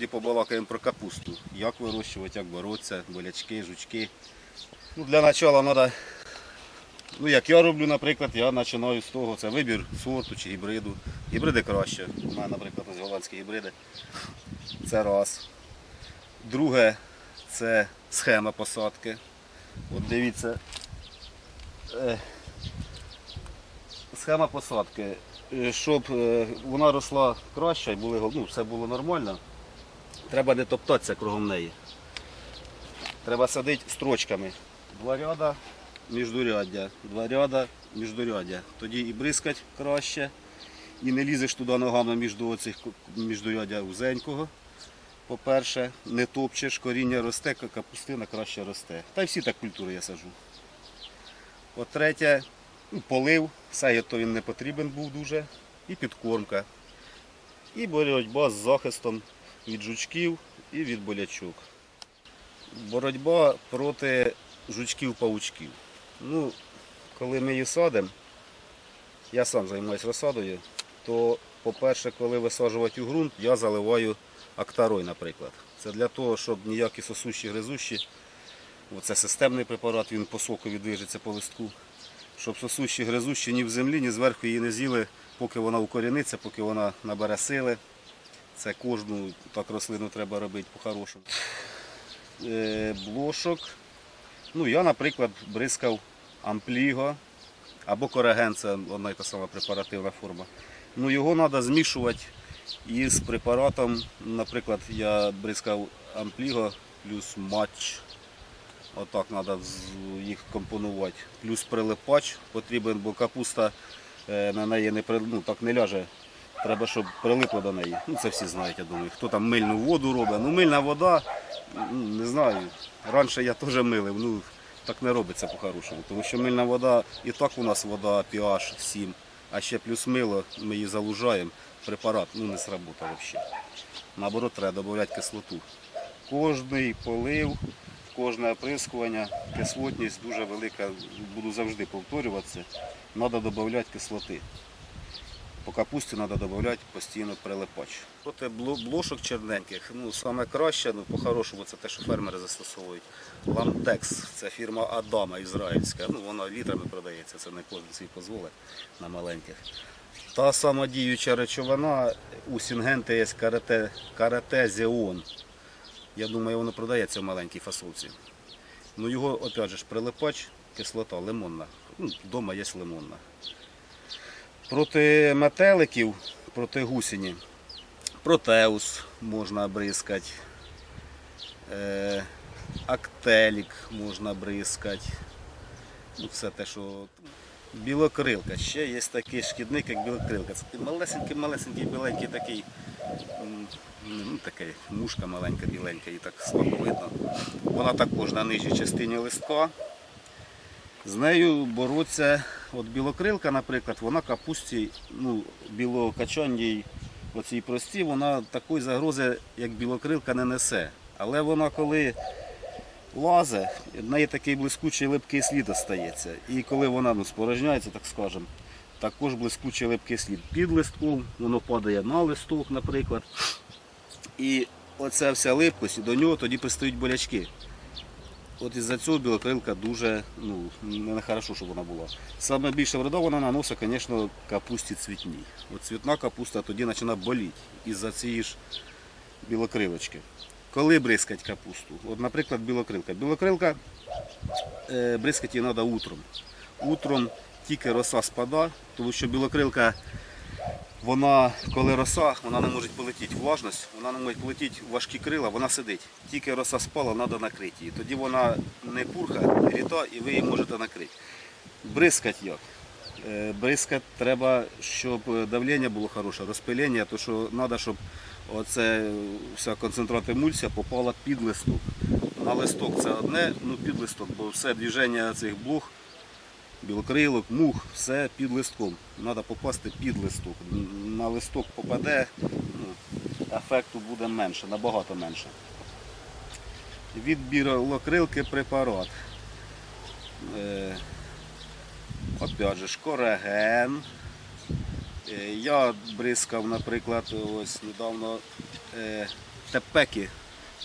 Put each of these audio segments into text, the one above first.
тоді побалакаємо про капусту. Як вирощувати, як боротися, болячки, жучки. Ну, для початку треба, ну як я роблю, наприклад, я починаю з того, це вибір сорту чи гібриду. Гібриди краще. У мене, наприклад, ось голландські гібриди. Це раз. Друге це схема посадки. От дивіться. е, Схема посадки. Е, Щоб е, вона росла краще і ну, все було нормально, треба не топтатися кругом неї. Треба садити строчками. Два ряда, міждуряддя, два ряда, міждуряддя. Тоді і бризкать краще, і не лізеш туди ногами між оцих міждуряддя узенького. По-перше, не топчеш, коріння росте, капустина краще росте. Та й всі так культури я сажу. По-третє, ну, полив, сеє то він не потрібен був дуже. І підкормка. І боротьба з захистом від жучків і від болячок. Боротьба проти жучків-паучків. Ну, коли ми її садимо, я сам займаюся розсадою, то, по-перше, коли висаджувати у ґрунт, я заливаю актарой, наприклад. Це для того, щоб ніякі сосущі, гризущі, це системний препарат, він по соку відвижиться по листку, щоб сосущі, гризущі ні в землі, ні зверху її не з'їли, поки вона укоріниться, поки вона набере сили. Це кожну так рослину треба робити по-хорошому. Е, Блошок. Ну, я, наприклад, бризкав ампліго або кораген, це одна і та сама препаративна форма. Ну, його треба змішувати із препаратом. Наприклад, я бризкав ампліго плюс матч. Отак треба їх компонувати. Плюс прилипач потрібен, бо капуста е, на неї не, ну, так не ляже. Треба, щоб прилипло до неї. Ну, це всі знають, я думаю. Хто там мильну воду робить. Ну, мильна вода, не знаю. Раніше я теж милив, ну так не робиться по-хорошому. Тому що мильна вода, і так у нас вода pH 7, а ще плюс мило, ми її залужаємо. Препарат ну, не сработав взагалі. Наоборот, треба додати кислоту. Кожний полив, кожне оприскування, кислотність дуже велика, буду завжди повторюватися. Треба додати кислоти. По капусті треба додати постійно прилипач. Проти блошок черненьких, ну саме краще, ну по-хорошому це те, що фермери застосовують. Ламтекс, це фірма Адама ізраїльська. Ну вона літрами продається, це не кожен свій дозволить на маленьких. Та сама діюча речовина у Сінгенти є карате, карате Зеон. Я думаю, воно продається в маленькій фасовці. Ну його, опять же, прилипач, кислота лимонна. Ну, вдома є лимонна. Проти метеликів, проти гусені, протеус можна бризкати, е, актелік можна бризкати. Ну, все те, що білокрилка. Ще є такий шкідник, як білокрилка. Це малесенький, малесенький, біленький такий, ну, така мушка маленька, біленька, і так слабо видно. Вона також на нижній частині листка. З нею бороться, от білокрилка, наприклад, вона капусті, ну, білокачанній, оцій прості, вона такої загрози, як білокрилка, не несе. Але вона коли лазе, в неї такий блискучий липкий слід остається. І коли вона ну, спорожняється, так скажемо, також блискучий липкий слід. Під листком воно падає на листок, наприклад. І оця вся липкость, до нього тоді пристають болячки. От із-за цього білокрилка дуже ну, не хорошо, щоб вона була. Саме більше вреда вона наносить, звісно, капусті цвітній. От цвітна капуста тоді починає боліти із-за цієї ж білокрилочки. Коли бризкать капусту? От, наприклад, білокрилка. Білокрилка е, бризкати її треба утром. Утром тільки роса спада, тому що білокрилка, вона, коли роса, вона не може полетіти. Влажність, вона не може полетіти важкі крила, вона сидить. Тільки роса спала, треба накрити її. Тоді вона не пурха, ріта, і ви її можете накрити. Бризкать як? Е, Бризкати треба, щоб давлення було хороше, розпилення, то що треба, щоб оце вся концентрат емульсія попала під листок. На листок це одне, ну під листок, бо все движення цих блох, білокрилок, мух, все під листком. Треба попасти під листок. На листок попаде, ну, ефекту буде менше, набагато менше. Від білокрилки препарат. Е, Опять же, ж, кораген. Е, Я бризкав, наприклад, ось недавно е, тепеки.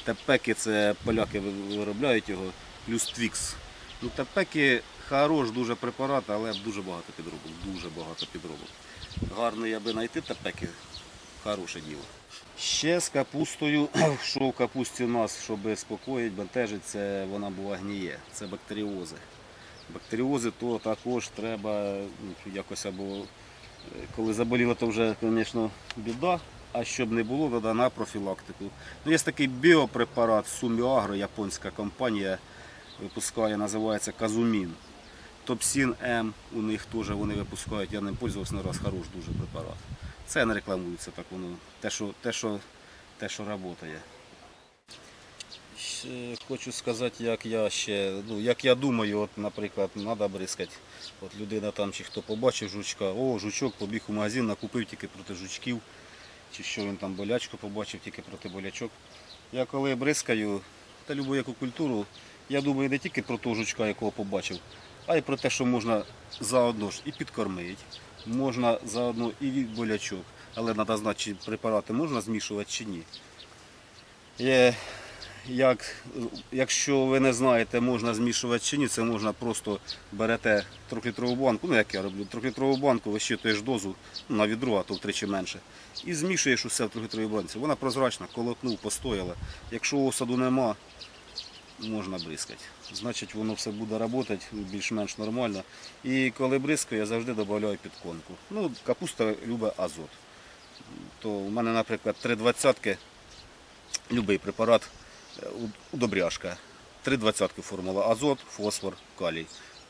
Тепеки це поляки виробляють його, плюс твікс. Ну, тепеки хорош дуже препарат, але дуже багато підробок. Дуже багато підробок. Гарно аби знайти тепеки, хороше діло. Ще з капустою, що в капусті у нас, щоб спокоїть, бентежить, це вона була гніє. Це бактеріози. Бактеріози то також треба ну, якось або е, коли заболіло, то вже, звісно, біда. А щоб не було, тоді на профілактику. Ну, є такий біопрепарат Суміагро, японська компанія випускає, називається Казумін. Топсін М у них теж вони випускають, я ним пользувався не раз, хорош дуже препарат. Це не рекламується так воно, те, що, те, що, те, що працює. Хочу сказати, як я ще, ну, як я думаю, от, наприклад, треба бризкати. От людина там чи хто побачив жучка, о, жучок побіг у магазин, накупив тільки проти жучків, чи що він там болячку побачив, тільки проти болячок. Я коли бризкаю, та любу яку культуру, я думаю не тільки про того жучка, якого побачив, а й про те, що можна заодно ж і підкормити, можна заодно і від болячок. Але треба знати, чи препарати можна змішувати чи ні. Є, як, якщо ви не знаєте, можна змішувати чи ні, це можна просто берете трьохлітрову банку, ну як я роблю, трьохлітрову банку, вищитуєш дозу ну, на відро, а то втричі менше. І змішуєш усе в трьохлітровій банці. Вона прозрачна, колотнув, постояла. Якщо осаду нема, можна бризкати. Значить воно все буде працювати більш-менш нормально. І коли бризкаю, я завжди додаю підкормку. Ну, капуста любить азот. То у мене, наприклад, 3,20 Любий препарат, е, удобряшка. Три двадцятки формула. Азот, фосфор, калій.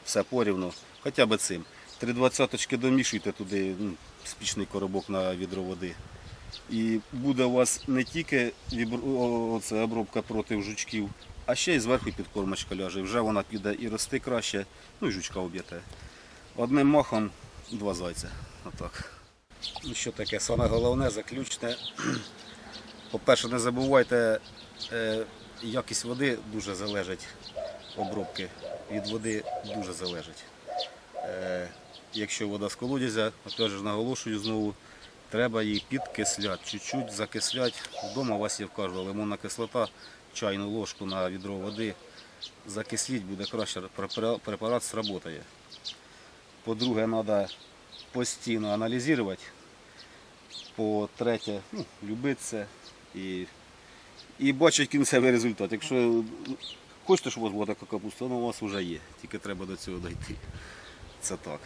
Все порівну. Хоча б цим. Три двадцяточки домішуйте туди ну, спічний коробок на відро води. І буде у вас не тільки обробка проти жучків, а ще й зверху підкормочка ляже. Вже вона піде і рости краще, ну і жучка об'єте. Одним махом два зайця. Отак. Ну що таке, саме головне, заключне. По-перше, не забувайте, е, якість води дуже залежить, обробки від води дуже залежить. Е, якщо вода з колодязя, опять наголошую знову, треба її підкисляти, чуть-чуть закисляти. Вдома у вас є в кожного лимонна кислота, чайну ложку на відро води. Закисліть буде краще, препарат сработає. По-друге, треба постійно аналізувати. По-третє, ну, любити це і, і бачити кінцевий результат. Якщо хочете, щоб у вас була така капуста, вона у вас вже є. Тільки треба до цього дойти. Це так.